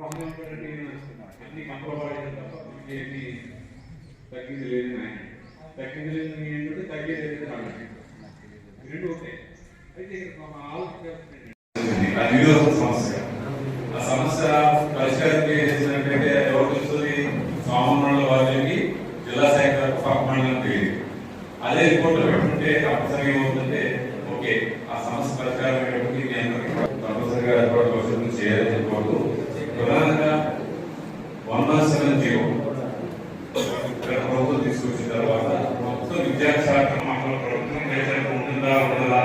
అన్ని కంపల్సరీ ఏమి తగ్గింది లేదు తగ్గింది లేదు ఏంటంటే తగ్గేది లేదు నాకు రెండు అయితే ఆలోచన అది సమస్య ఆ సమస్య పరిష్కారం చేసినట్టయితే ఎవరు చూస్తుంది సామాన్యుల వారికి జిల్లా శాఖ మండలం తెలియదు అదే రిపోర్ట్లో పెట్టుకుంటే తప్పనిసరిగా ఏమవుతుందంటే ఓకే ఆ సమస్య పరిష్కారం అయ్యేటప్పటికి నేను తప్పనిసరిగా ఏర్పాటు చేయాలని చెప్పకూడదు సెవెన్ జీరో ప్రభుత్వం తీసుకొచ్చిన తర్వాత మొత్తం విద్యాశాఖ మాటల ప్రభుత్వం రైతులకు ఉంటుందా ఉండదా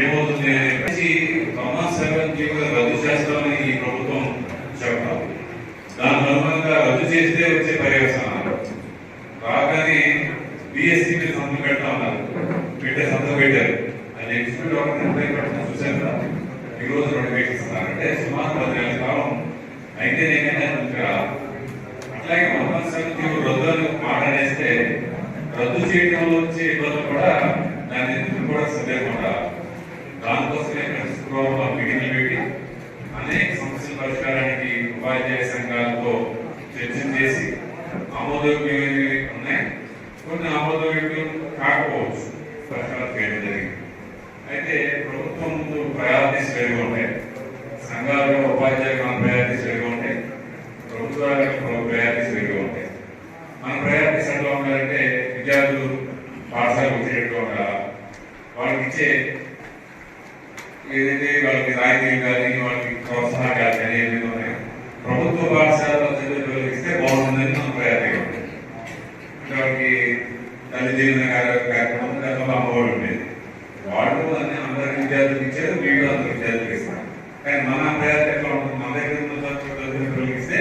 ఏమవుతుంది అనేసి ప్రతి సెవెన్ జీవో రద్దు చేస్తామని ఈ ప్రభుత్వం చెప్పాలి. దాని అనుగుణంగా రద్దు చేస్తే వచ్చే పర్యవసనాలు. రాగానే బిఎస్సీ మీద సంతకం పెడతా ఉన్నారు పెట్టే సంతకం పెట్టారు. అది ఎగ్జిక్యూటివ్ ఆఫీసర్ ఎంప్లాయీ పెట్టడం చూశాను కదా? ఈ రోజు నోటిఫికేషన్ అంటే సుమారు పది నెలల కాలం. అయితే నేను అలాగే అట్లాగే మొత్తం సమితి రద్దు అని మాట్లాడేస్తే రద్దు చేయడంలో వచ్చే ఇబ్బందులు కూడా దాన్ని కూడా సరిపోకుండా దానికోసమే ప్రతి శుక్రవారం మీటింగ్లు పెట్టి అనేక సమస్యల పరిష్కారానికి ఉపాధ్యాయ సంఘాలతో చర్చలు చేసి ఆమోదయోగ్యమైనవి ఉన్నాయి. కొన్ని ఆమోదయోగ్యం కాకపోవచ్చు. పరిష్కారం చేయడం జరిగింది. అయితే ప్రభుత్వం ముందు ప్రయారిటీస్ పెరిగి ఉంటాయి. సంఘాలలో ఉపాధ్యాయులు మన ప్రయారిటీస్ పెరిగి ఉంటాయి ప్రభుత్వాలకు ప్రయారిటీస్ పెరిగి ఉంటాయి మన ప్రయారిటీస్ ఎట్లా ఉండాలంటే విద్యార్థులు పాఠశాలకు వచ్చేటట్టుగా వల్ల వాళ్ళకి ఇచ్చే ఏదైతే వాళ్ళకి రాయితీలు కానీ వాళ్ళకి ప్రోత్సాహకాలు కానీ ఏమైనా ఉన్నాయి ప్రభుత్వ పాఠశాలలో చదివే పిల్లలకి ఇస్తే బాగుంటుందని మనం ప్రయత్నం వాళ్ళకి తల్లి కార్యక్రమం గతంలో అమ్మఒడి ఉండేది. వాళ్ళు అన్ని అందరి విద్యార్థులకు ఇచ్చారు వీళ్ళు అందరికి విద్యార్థులకు ఇస్తారు. కానీ మన ప్రయారిటీ ఉంటుంది మన దగ్గర చదివే పిల్లలకి ఇస్తే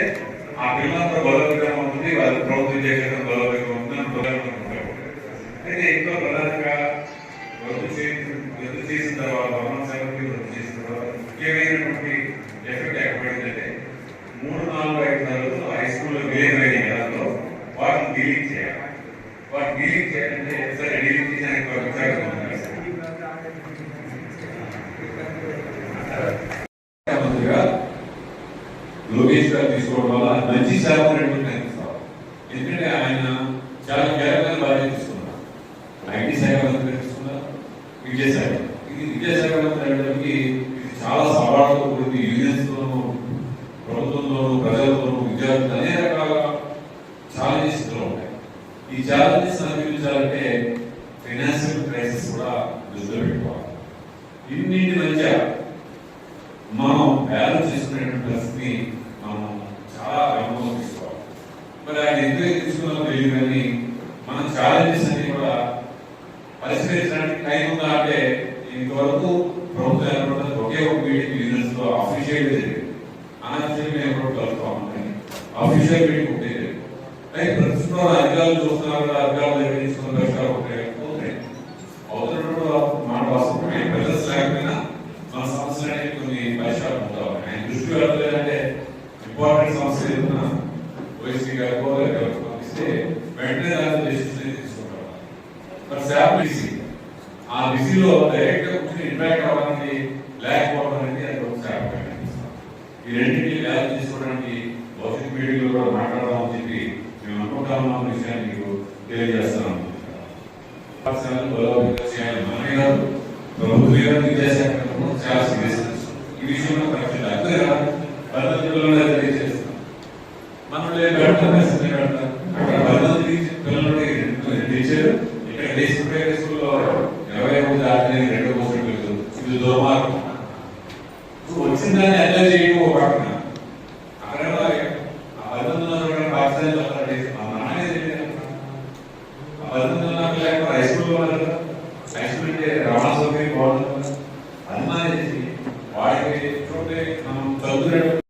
ఆ పిల్లలంతా బలోపేతం అవుతుంది వాళ్ళు ప్రభుత్వం చేసేది బలోపేతం అవుతుంది అని అయితే ఇంట్లో ప్రధానంగా రద్దు చేసిన రద్దు చేసిన తర్వాత భవన సేవకి రద్దు చేసిన తర్వాత ముఖ్యమైనటువంటి ఎఫెక్ట్ ఏర్పడిందంటే మూడు నాలుగు ఐదు తరగతులు హై స్కూల్లో విలీనమైన దాంట్లో వాటిని డీలింగ్ చేయాలి. వాటిని డీలింగ్ చేయాలంటే సరే డీలింగ్ చేయడానికి ఒక విచారణ లోకేష్ గారు తీసుకోవడం వల్ల మంచి శాతం రెండు ఎందుకంటే ఆయన చాలా విద్యాశాఖ మంత్రి అయినప్పటికీ చాలా సవాళ్ళతో కూడింది యూనియన్స్ ప్రభుత్వంలోనూ ప్రజలతోనూ విద్యార్థులు అనేక రకాల ఛాలెంజెస్ ఇందులో ఉంటాయి ఈ ఛాలెంజెస్ అధిగమించాలంటే ఫైనాన్షియల్ క్రైసిస్ కూడా దృష్టిలో పెట్టుకోవాలి. ఇన్నింటి మధ్య మనం బ్యాలెన్స్ చేసుకునేటువంటి పరిస్థితిని మనం చాలా గమనంలో తీసుకోవాలి. మరి ఆయన ఎందుకు తీసుకున్నారో తెలియదు కానీ మన ఛాలెంజెస్ అన్ని కూడా పరిష్కరించడానికి ఇంతవరకు ప్రభుత్వం ఏర్పడిన ఒకే ఒక మీటింగ్ బిజినెస్ లో అఫీషియల్ జరిగింది అనాఫీషియల్ మేము ఎప్పుడు కలుస్తాం అఫీషియల్ మీటింగ్ ఒకటే జరిగింది అయితే ప్రతి శుక్రవారం అధికారులు చూస్తున్నారు కదా అధికారులు దగ్గర తీసుకున్న పరిష్కారం ఒకటే అవుతున్నాయి అవుతున్నప్పుడు మాట వాస్తవమే ప్రజలు లేకపోయినా మన సమస్యలు అనేవి కొన్ని పరిష్కారం అవుతాయి ఆయన దృష్టి వెళ్ళలేదంటే ఇంపార్టెంట్ సమస్య ఏదైనా ఓఎస్సీ గారికో ఎవరికి పంపిస్తే వెంటనే దాని డెసిషన్ తీసుకుంటారు మరి శాప్ బిజీ ఆ బిజీలో డైరెక్ట్గా కూర్చొని ఇంటరాక్ట్ అవ్వడానికి లేకపోవడం అనేది అది ఒకసారి ఈ రెండింటిని వ్యాధి తీసుకోవడానికి భౌతిక మీటింగ్లో కూడా మాట్లాడదామని చెప్పి మేము అనుకుంటా ఉన్నాం విషయాన్ని మీకు తెలియజేస్తున్నాం ప్రభుత్వ గారు విద్యాశాఖ చాలా సీరియస్ ఈ విషయంలో కరెక్ట్ అంతే పద్ధతుల్లో మనం లేదు పెడతాం అక్కడ పద్ధతి ഡിസിപ്ലിൻ എല്ലാം ചെയ്യുമ്പോൾ ഉറക്കണം അവരുടെ അവരിൽ നിന്നുള്ള പാകിസ്ഥാനിൽ വന്നിട്ടുണ്ട് അതാണ് അവരിൽ നിന്നുള്ള ഹൈസ്കൂൾ ഹൈസ്കൂളിന്റെ